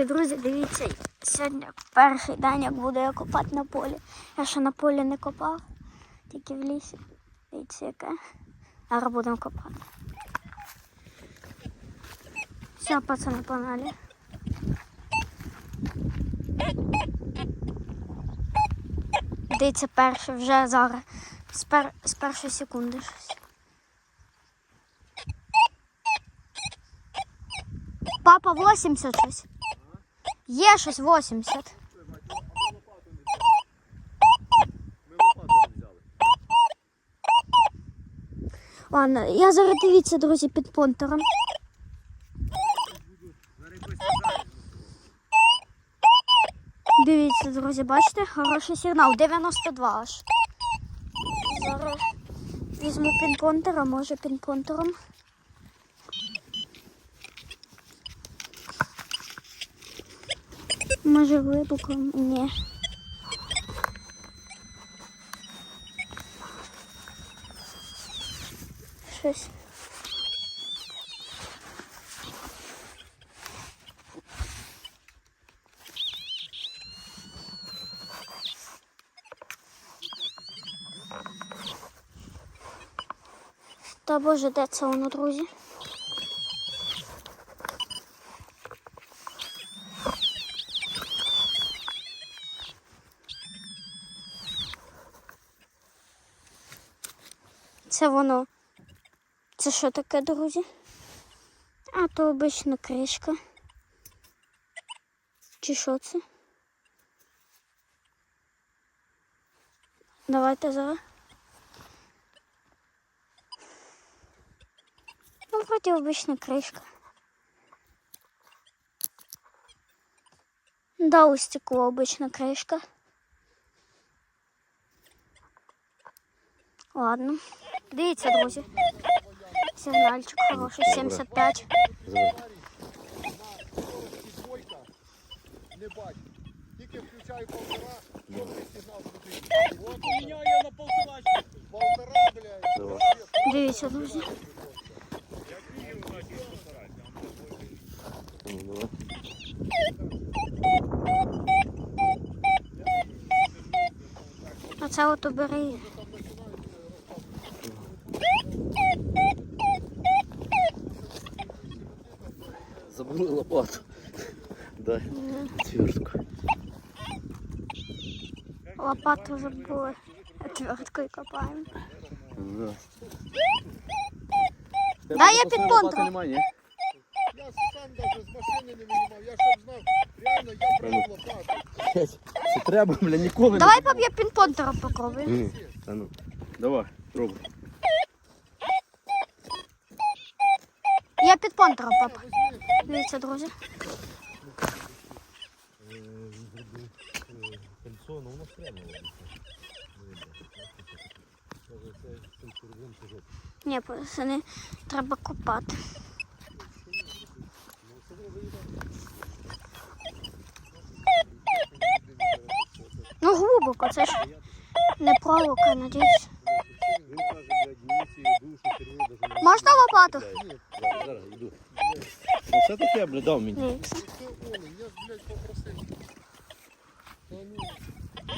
Привіт, друзі! Дивіться, сьогодні перший день, як буду я копати на полі. Я ще на полі не копав, тільки в лісі. Дивіться, яке. Зараз будемо копати. Все, пацани, погнали. Дивіться, перше вже зараз. З, пер... з першої секунди щось. Папа 80 щось. Є щось 80. Ми лопату не взяли. Ладно, я зараз дивіться, друзі, під понтером. Дивіться, друзі, бачите? Хороший сигнал. 92 аж. Зараз візьму пінпонтера, може пінпонтером. Може глибоко? Ні. Щось. Та боже, де це воно, друзі? Це воно. Це що таке, друзі? А, то обична кришка. Чи що це? Давайте зараз. Ну, вроде обычная крышка. Да, у стекла обычно крышка. Ладно. Дивіться, друзі. Сигнальчик хороший, 75. Не бачу. Тільки включаю полтора, добрий сигнал крутий. От у мене є на полтора. Полтора, блядь. Дивіться, друзі. А це от обери. Забули лопату. Дай свертку. Лопату забули. Отверткою копаємо. Да. Да, я під понтом. Немає, ні? Я сам даже з машини не винімав. Я щоб знав, реально я брав лопату. Це треба, бля, ніколи Давай пап, я пінпонтером попробую. не... Та ну, давай, пробуй. Я під понтером, пап. Дивіться, друзі. Кольцо, ну воно прямо. Ні, пацани, треба копати. Ну, глибоко, це ж не проволока, надіюсь. Можна лопату? Зараз, зараз, йду. Ну все таке, блядь, дав мені. Дивіться. Я ж, блядь, попросив. Та ну,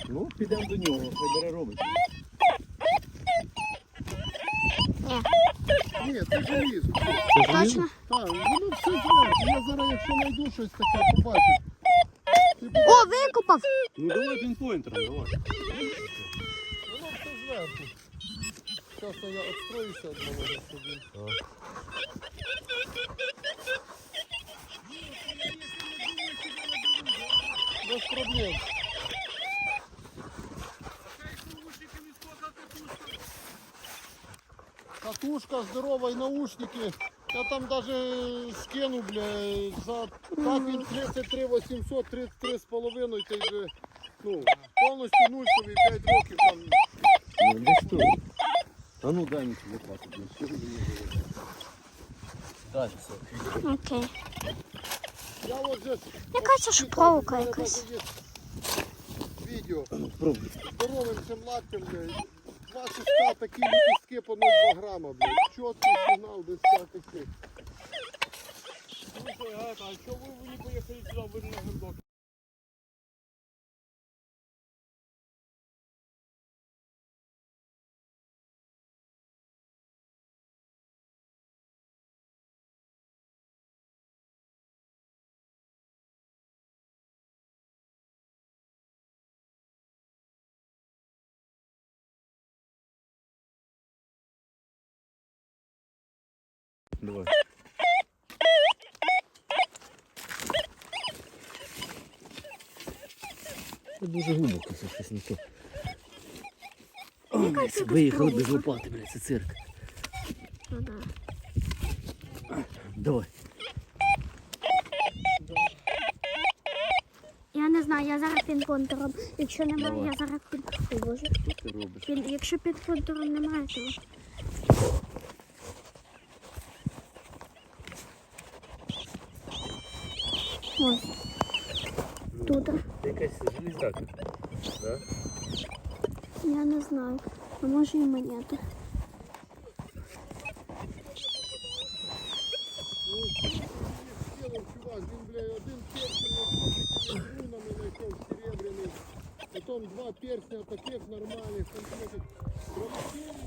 Ну, підемо до нього, хай бере робить. Ні, Ні, це желізо. точно. Так, воно все знає. Я зараз, якщо знайду щось таке, побачу. Ти б- О, викопав! Ну давай пінпойнтером, давай. Воно все зверху. Зараз я відстроюся одного собі. Без проблем. Катушка здорова и наушники. Я там даже скину, бля, за капель 33 800, 33 з половиною, ти вже, ну, повністю нульцевий 5 років там. Ну, де що? А ну дай цю лопату? Дай все. Окей. Я от вже... Мені кажеться, що проволока якась. Відео. Пробуй. Здоровим цим латтям, блядь. Два шишка, такі ліпістки по 0,2 грама, блядь. Чіткий сигнал без всяких цих. Ну, що, а що ви не поїхали сюди, ви на гордок? Давай. Це дуже глибоко, це щось не то. Виїхали без лопати, блядь, це цирк. Ну, да. Давай. Я не знаю, я зараз під контуром. Якщо немає, Давай. я зараз під. Ой, боже. Що ти робиш? Якщо під контуром немає, то. Ось. Тут. Це якась железяка. Да? Я не знаю. А може і монета. Скинув чувак, він, бля, один перстень з рунами знайшов серебряний. Потім два перстня таких нормальних, там знаєте,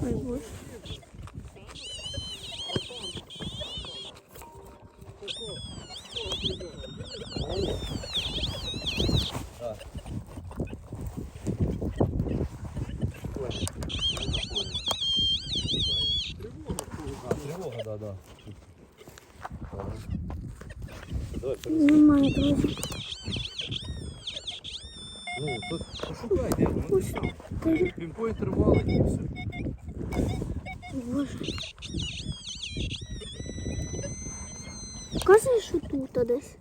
Ой, боже. Тривога, да, да. Давай, Немає, друзі. Ну, тут пошукай, де воно. Ти- тривали і все. Боже. Казали, що тут десь.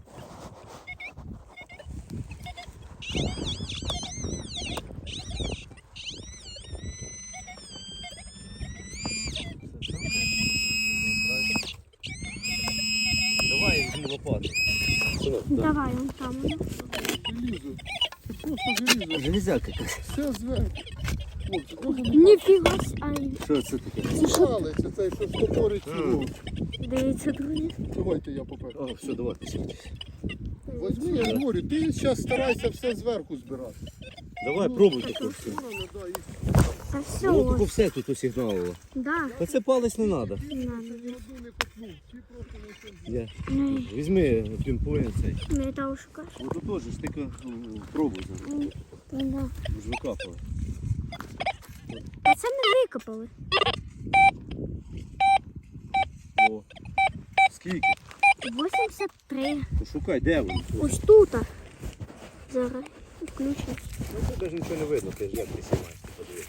Синок, да. Давай, он там. желізо. Це просто желізо. Железяка якась. Все зверху. Ніфіга Ай, Що це таке? це це цей, що стопорить цілу. Дивіться, друзі. Давайте я попереду. О, все, давай, писайтесь. Возьми, я говорю, ти зараз старайся все зверху збирати. Давай, пробуй таке все. Та все, Ну, тако все тут усігналило. Да. Та це палець не треба. Не не не Я. Ну, Візьми пінпоінт цей. не та шукаєш. Ну тут теж ж тільки м, пробуй зараз. Ну, да. Ми ж викапали. А це ми викопали. О. Скільки? 83. Пошукай, де він? Ось тут. Зараз включу. Ну тут навіть нічого не видно, ти ж як ти знімаєш. Подивись.